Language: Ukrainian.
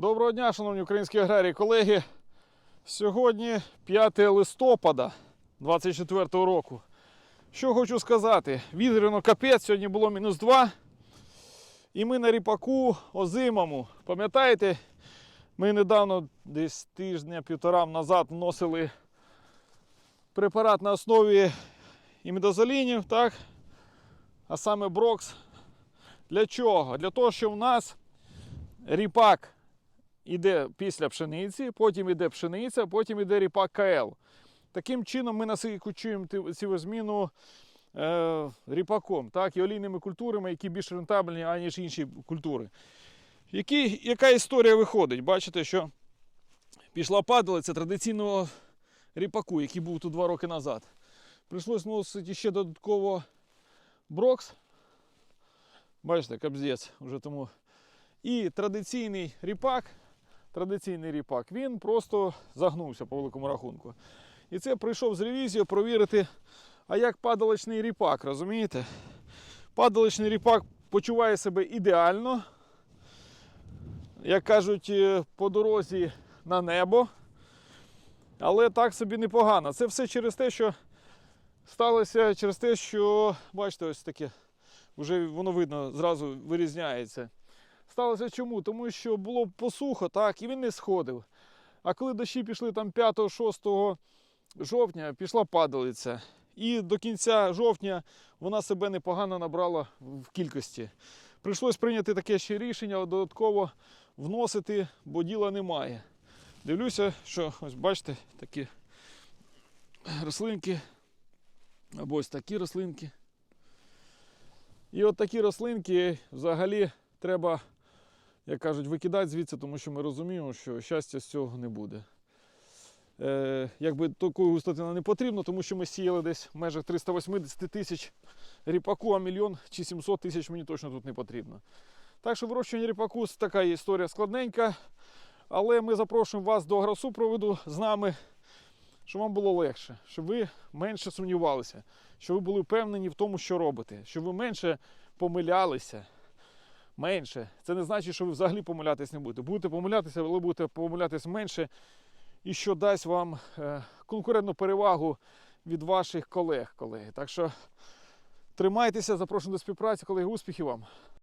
Доброго дня, шановні українські аграрії, колеги. Сьогодні 5 листопада 24 року. Що хочу сказати? Вітряно капець, сьогодні було мінус 2. І ми на ріпаку озимому. Пам'ятаєте, ми недавно, десь тижня-півтора назад, вносили препарат на основі імідозолінів, так? а саме Брокс. Для чого? Для того, що в нас ріпак іде після пшениці, потім іде пшениця, потім іде ріпак КЛ. Таким чином ми насикучуємо сівозміну е, ріпаком так, і олійними культурами, які більш рентабельні, аніж інші культури. Які, яка історія виходить? Бачите, що пішла падалиця традиційного ріпаку, який був тут два роки назад. Прийшлось вносити ще додатково брокс. Бачите, кабзець вже тому. І традиційний ріпак, традиційний ріпак, він просто загнувся по великому рахунку. І це прийшов з ревізією провірити, а як падалочний ріпак, розумієте? Падалочний ріпак почуває себе ідеально. Як кажуть, е, по дорозі на небо. Але так собі непогано. Це все через те, що сталося через те, що, бачите, ось таке, вже воно видно, зразу вирізняється. Сталося чому? Тому що було посухо, так, і він не сходив. А коли дощі пішли там 5-6 жовтня, пішла падалиця. І до кінця жовтня вона себе непогано набрала в кількості. Прийшлось прийняти таке ще рішення, додатково вносити, бо діла немає. Дивлюся, що ось бачите, такі рослинки, або ось такі рослинки. І от такі рослинки взагалі треба, як кажуть, викидати звідси, тому що ми розуміємо, що щастя з цього не буде. Е, якби такої густоти нам не потрібно, тому що ми сіяли десь в межах 380 тисяч ріпаку, а мільйон чи 700 тисяч мені точно тут не потрібно. Так що вирощування ріпаку така історія складненька, але ми запрошуємо вас до агросупроводу з нами, щоб вам було легше, щоб ви менше сумнівалися, щоб ви були впевнені в тому, що робите, щоб ви менше помилялися. Менше. Це не значить, що ви взагалі помилятись не будете. Будете помилятися, але будете помилятись менше, і що дасть вам е, конкурентну перевагу від ваших колег, колеги. Так що тримайтеся, запрошую до співпраці, колеги, успіхів вам!